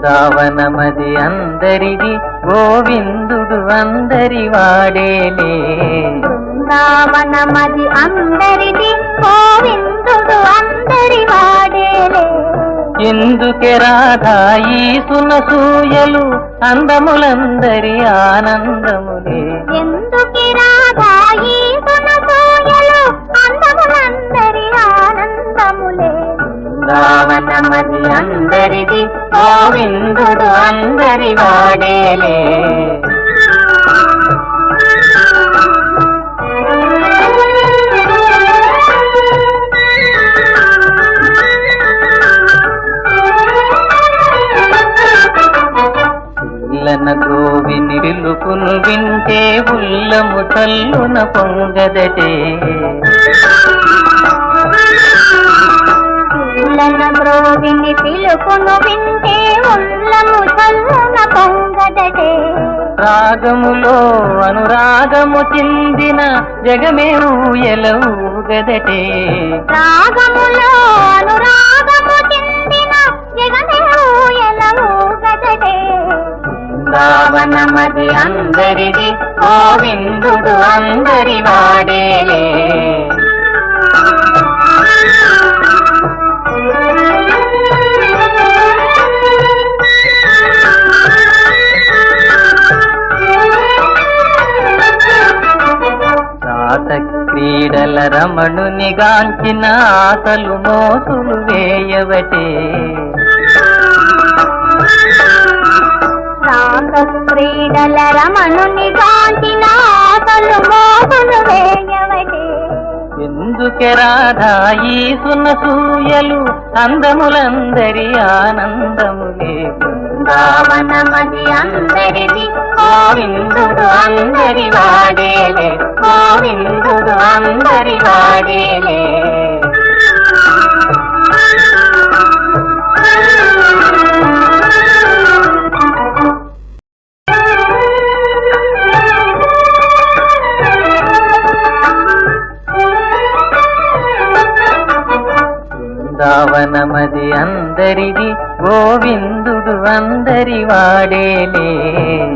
బృందావనమది అందరిది గోవిందుడు అందరి వాడేలే. బృందావనమది అందరిది గోవిందుడు అందరి వాడేలే. ఎందుకే రాధా ఈ సునసూయలు అందములందరి ఆనందములే. ఎందుకి రాధాయి గుణసూయలు బృందావనమది అందరిది గోవిందుడు అందరి వాడేలే పిల్లన గోవిని పిలుపును వింటే ఉల్లము తల్లున పొంగదటే. రాగములో అనురాగము చెందిన జగమే ఊయలవుగదటే రాగములో అనురాగము చెందిన జగమే అందరిది గోవిందుడు అందరి వాడేలే. రాత క్రీడల రమణుని గాంచిన ఆశలు మోసులు వేయవటే. రాగ క్రీడల రమణుని కాంచిన ఆశలు మోసులు వేయవటే. ఎందుకే రాధా ఈ సునసూయలు అందములందరి ఆనందములే. బృందావనమది అందరిది గోవిందుడు అందరి వాడేలే. గోవిందుడు అందరి వాడేలే. బృందావనమది అందరిది గోవిందుడు అందరి వాడేలే.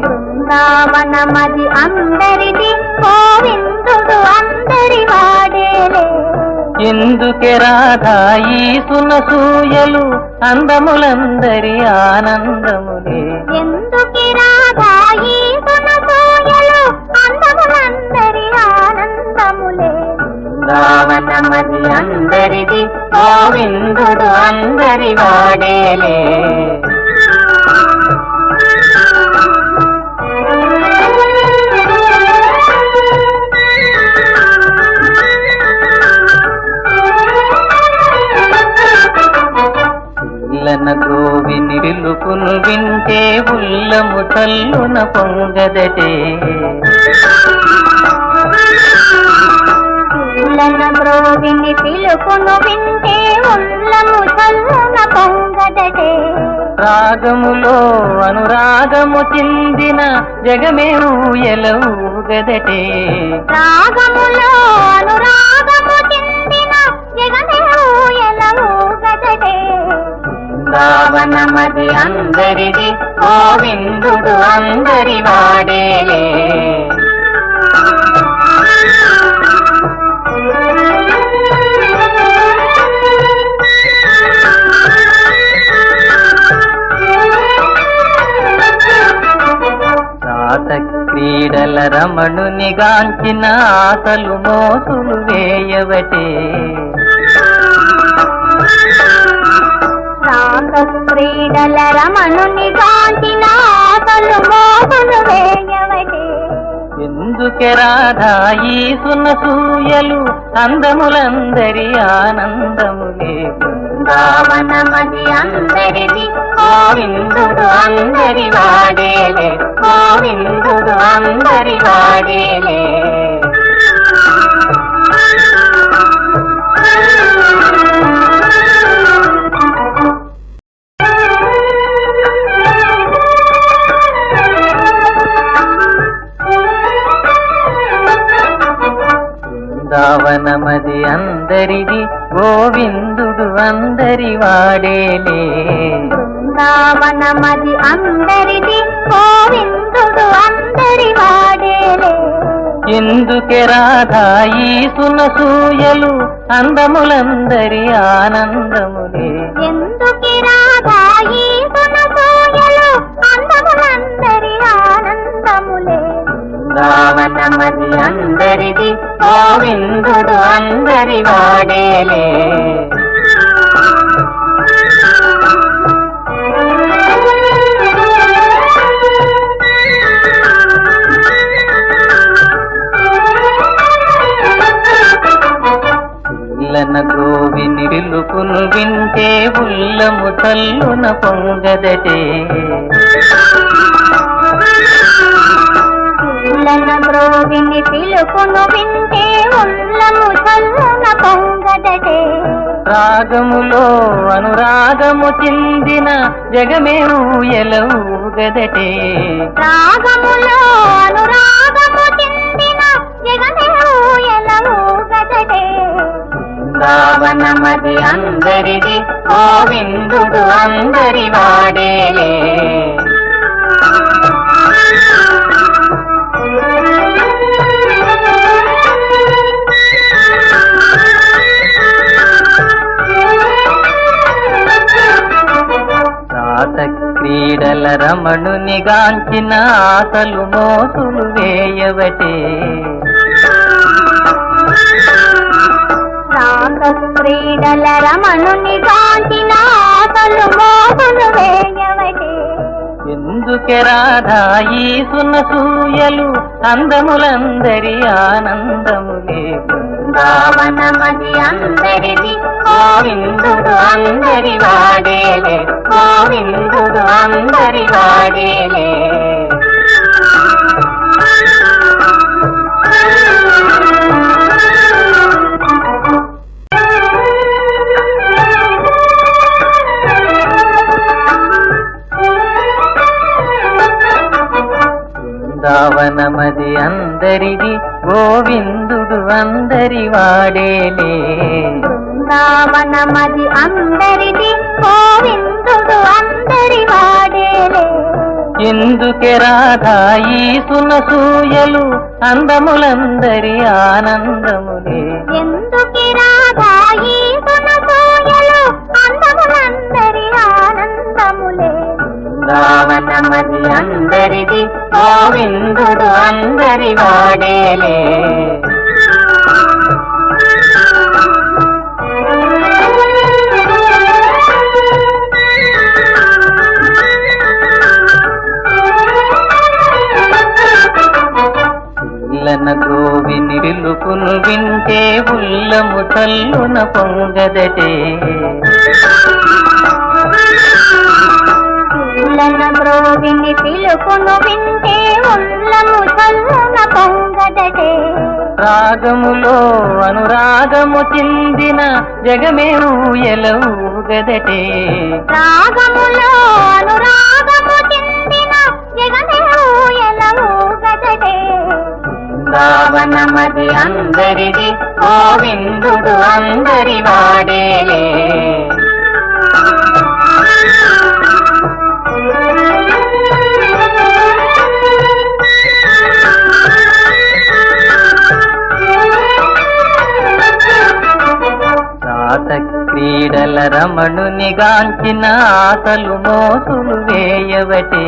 బృందావనమది అందరిది గోవిందుడు అందరి వాడేలే. ఎందుకే రాధా ఈ సునసూయలు అందములందరి ఆనందములే. ఎందుకి రాధాయి గుణసూయలు అందములందరి ఆనందములే. బృందావనమది అందరిది గోవిందుడు అందరి వాడేలే పిల్లన గోవిని పిలుపును వింటే ఉల్లము తల్లున పొంగదటే. బ్రోవిని పిలుపును వింటే ఉల్లము చల్లున పొంగదటే. రాగములో అనురాగము చెందిన జగమే ఊయలవుగదటే రాగములో అనురాగము చెందిన జగమే ఊయలవుగదటే బృందావనమది అందరిది గోవిందుడు అందరి వాడేలే రాత క్రీడల రమణుని గాంచిన ఆశలు మోసులు వేయవటే. క్రీడల రమణుని కాంచిన ఆశలు మోసులు వేయవటే. ఎందుకే రాధా ఈ సునసూయలు అందములందరి ఆనందములే. బృందావనమది అందరిది గోవిందుడు అందరి వాడేలే గోవిందుడు అందరి వాడేలే బృందావనమది అందరిది గోవిందుడు అందరి వాడేలే. బృందావనమది అందరిది గోవిందుడు అందరి వాడేలే. ఎందుకే రాధా ఈ సునసూయలు అందములందరి ఆనందములే. ఎందుకి రాధాయి గుణసూయలు అందములందరి ఆనందములే. బృందావనమది అందరిది గోవిందుడు అందరి వాడేలే. పిల్లన గోవిని పిలుపును వింటే ఉల్లము తల్లున పొంగదటే. పిల్లల బ్రోగిని పిలుపును వింటే ఉల్లము చల్లున పొంగదటే. రాగములో అనురాగము చెందిన జగమే ఊయలవుగదటే రాగములో అనురాగము చెందిన జగమే ఊయలవు గదటే బృందావనమది అందరిది గోవిందుడు అందరి వాడేలే రాత క్రీడల రమణుని గాంచిన ఆశలు మోసులు వేయవటే. క్రీడల రమణుని కాంచిన ఆటలు మోపులు వేయవటే. ఎందుకే రాధా ఈ సునసూయలు అందములందరి ఆనందములే. బృందావనమది అందరిది గోవిందుడు అందరి వాడేలే. గోవిందుడు అందరి వాడేలే. బృందావనమది అందరిది గోవిందుడు అందరి వాడేలే. బృందావనమది అందరిది గోవిందుడు అందరి వాడేలే. ఎందుకే రాధా ఈ సునసూయలు అందములందరి ఆనందములే. ఎందుకి రాధాయి గుణసూయలు అందములందరి ఆనందములే. బృందావనమది అందరిది గోవిందుడు అందరి వాడేలే. పిల్లన గోవిని పిలుపును వింటే ఉల్లము తల్లున పొంగదటే. రాగములో అనురాగము చెందిన జగమే ఊయలవుగదటే రాగములో అనురాగము చెందిన జగమే ఊయలవు గదటే. బృందావనమది అందరిది గోవిందుడు అందరి వాడేలే గాంచిన ఆశలు మోసులు వేయవటే.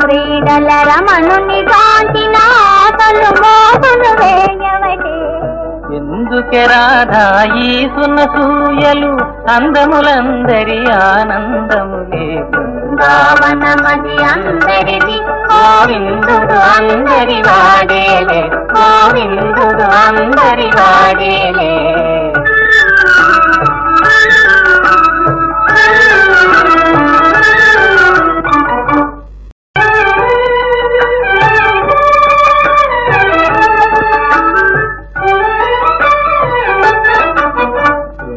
క్రీడల రమణుని కాంచిన ఆటలు మోపులు వేయవటే. ఎందుకే రాధా ఈ సునసూయలు అందములందరి ఆనందములే బృందావనమది అందరిది గోవిందుడు అందరి వాడేలే గోవిందుడు అందరి వాడేలే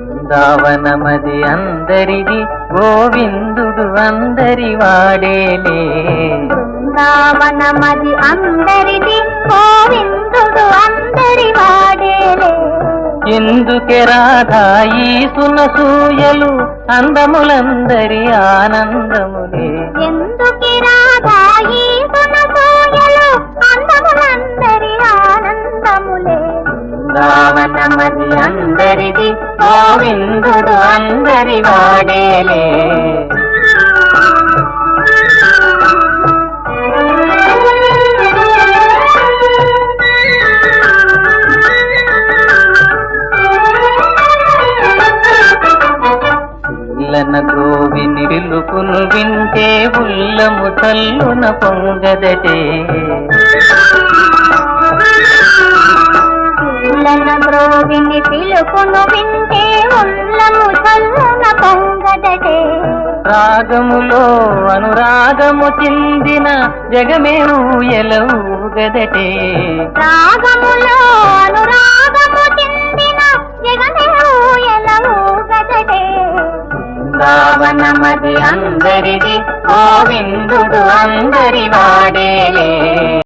బృందావనమది అందరిది గోవిందుడు అందరి వాడేలే బృందావనమది అందరిది గోవిందుడు అందరి ఎందుకే రాధాయి సునసూయలు అందములందరి ఆనందములే. ఎందుకి రాధాయి సునసూయలు అందములందరి ఆనందములే. అందరిది గోవిందుడు అందరి వాడేలే తల్లున పొంగదటే. బ్రోవిని పిలుపును వింటే ఉల్లము చల్లున పొంగదటే. రాగములో అనురాగము చెందిన జగమే ఊయలవుగదటే రాగములో అనురాగము బృందావనమది అందరిది గోవిందుడు అందరి వాడేలే